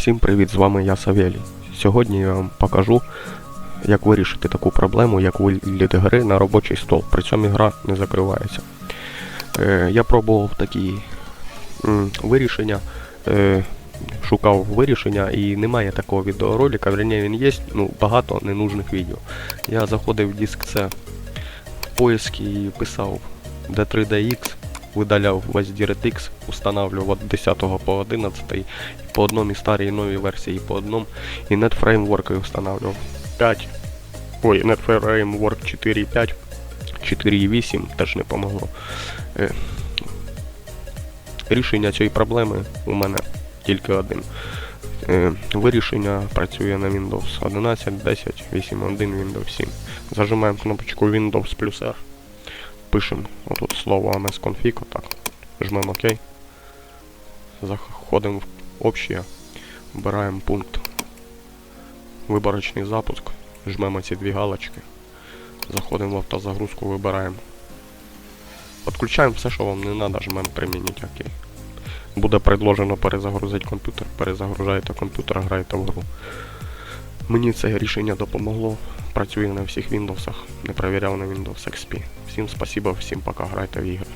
Всім привіт, з вами я Савелій. Сьогодні я вам покажу, як вирішити таку проблему, як виліт гри на робочий стол. При цьому гра не закривається. Е, я пробував такі м, вирішення, е, шукав вирішення і немає такого відеоролика, верні він є, ну багато ненужних відео. Я заходив в диск C в поиск і писав D3DX, видаляв весь DirectX, устанавливав від 10 по 11 і по одному і старій і новій версії, по одному і NetFramework встановлював 5. Ой, NetFramework 4.5, 4.8 теж не помогло. Е, рішення цієї проблеми у мене тільки один. Е, вирішення працює на Windows 11, 10, 8.1, Windows 7. Зажимаємо кнопочку Windows плюс R. Пишемо отут слово msconfig, отак. Жмемо ОК. Заходимо в общее. Вибираємо пункт виборочний запуск. Жмемо ці дві галочки. Заходимо в автозагрузку, вибираємо. Підключаємо все, що вам не треба, жмемо примінити ОК. Буде предложено перезагрузити комп'ютер, перезагружаєте комп'ютер, граєте в гру. Мені це рішення допомогло. Працює на всіх Windows, не перевіряв на Windows XP. Всім спасибо, всім пока, грайте в ігри.